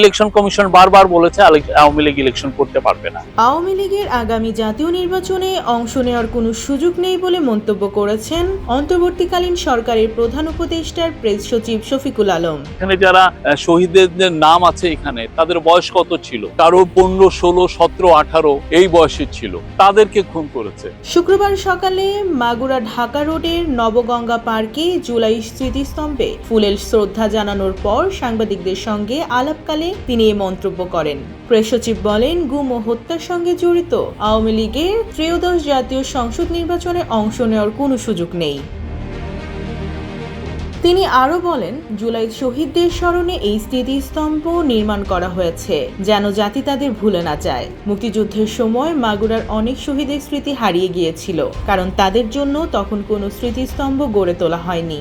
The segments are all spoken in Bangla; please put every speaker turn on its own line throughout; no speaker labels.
ইলেকশন কমিশন বারবার বলেছে আওয়ামী লীগ ইলেকশন করতে পারবে না।
আওয়ামী লীগের আগামী জাতীয় নির্বাচনে অংশ নেওয়ার কোনো সুযোগ নেই বলে মন্তব্য করেছেন অন্তর্বর্তীকালীন সরকারের প্রধান উপদেষ্টার প্রেস সচিব শফিকুল আলম।
এখানে যারা শহীদদের নাম আছে এখানে তাদের বয়স কত ছিল? কারও পনেরো ষোলো সতেরো আঠারো এই বয়সে ছিল। তাদেরকে খুন করেছে।
শুক্রবার সকালে মাগুরা ঢাকা রোডের নবগঙ্গা পার্কে জুলাই স্মৃতিস্তম্ভে ফুলের শ্রদ্ধা জানানোর পর সাংবাদিকদের সঙ্গে আলাপকালে তিনি এই মন্তব্য করেন। প্রেস সচিব বলেন, গুম ও হত্যার সঙ্গে জড়িত। আওয়ামী লীগের ত্রয়োদশ জাতীয় সংসদ নির্বাচনে অংশ নেওয়ার কোনো সুযোগ নেই। তিনি আরও বলেন, জুলাই শহীদদের স্মরণে এই স্মৃতিস্তম্ভ নির্মাণ করা হয়েছে, যেন জাতি তাদের ভুলে না যায়। মুক্তিযুদ্ধের সময় মাগুরার অনেক শহীদের স্মৃতি হারিয়ে গিয়েছিল, কারণ তাদের জন্য তখন কোনো স্মৃতিস্তম্ভ গড়ে তোলা হয়নি।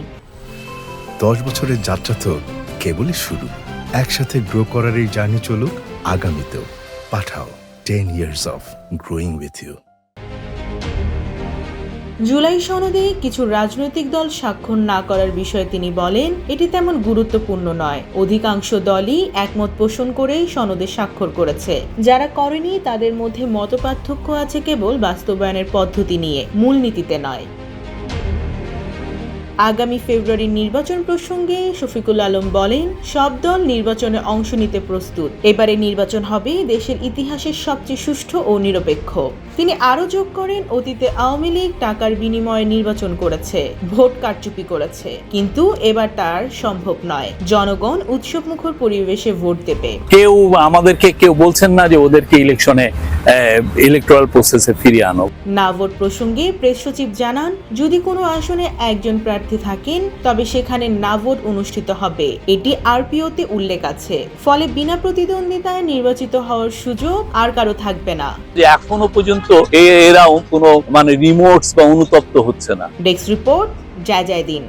দশ বছরের যাত্রা তো কেবলই শুরু। একসাথে গ্রো করার এই জার্নি চলুক, আগামীতেও। Pathao ten years of growing with you
July সনদে কিছু রাজনৈতিক দল স্বাক্ষর না করার বিষয়ে তিনি বলেন, এটি তেমন গুরুত্বপূর্ণ নয়। অধিকাংশ দলই একমত পোষণ করেই সনদে স্বাক্ষর করেছে। যারা করেনি, তাদের মধ্যে মতপার্থক্য আছে কেবল বাস্তবায়নের পদ্ধতি নিয়ে, মূলনীতিতে নয়। আগামী ফেব্রুয়ারির নির্বাচন প্রসঙ্গে শফিকুল আলম বলেন, সব দল নির্বাচনে অংশ নিতে প্রস্তুত। এবারে নির্বাচন হবে দেশের ইতিহাসের সবচেয়ে সুষ্ঠু ও নিরপেক্ষ। তিনি আরও যোগ করেন, অতীতে আওয়ামী লীগ টাকার বিনিময়ে নির্বাচন করেছে, ভোট কারচুপি করেছে। কিন্তু এবার তার সম্ভব নয়। জনগণ উৎসবমুখর পরিবেশে ভোট দেবে।
কেউ আমাদেরকে কেউ বলছেন না যে ওদেরকে ইলেকশনে ইলেকট্রাল প্রসেসে ফিরিয়ে আনো।
না ভোট প্রসঙ্গে প্রেস সচিব জানান যদি কোনো আসনে একজন প্রার্থী থাকেন তবে সেখানে না ভোট অনুষ্ঠিত হবে। এটি আরপিওতে উল্লেখ আছে। ফলে বিনা প্রতিদ্বন্দ্বিতায় নির্বাচিত হওয়ার সুযোগ আর কারও থাকবে না।
যে এখনও পর্যন্ত এরাও কোনো মানে রিমোটস বা অনুতপ্ত হচ্ছে না।
ডেস্ক রিপোর্ট জয় জয় দিন।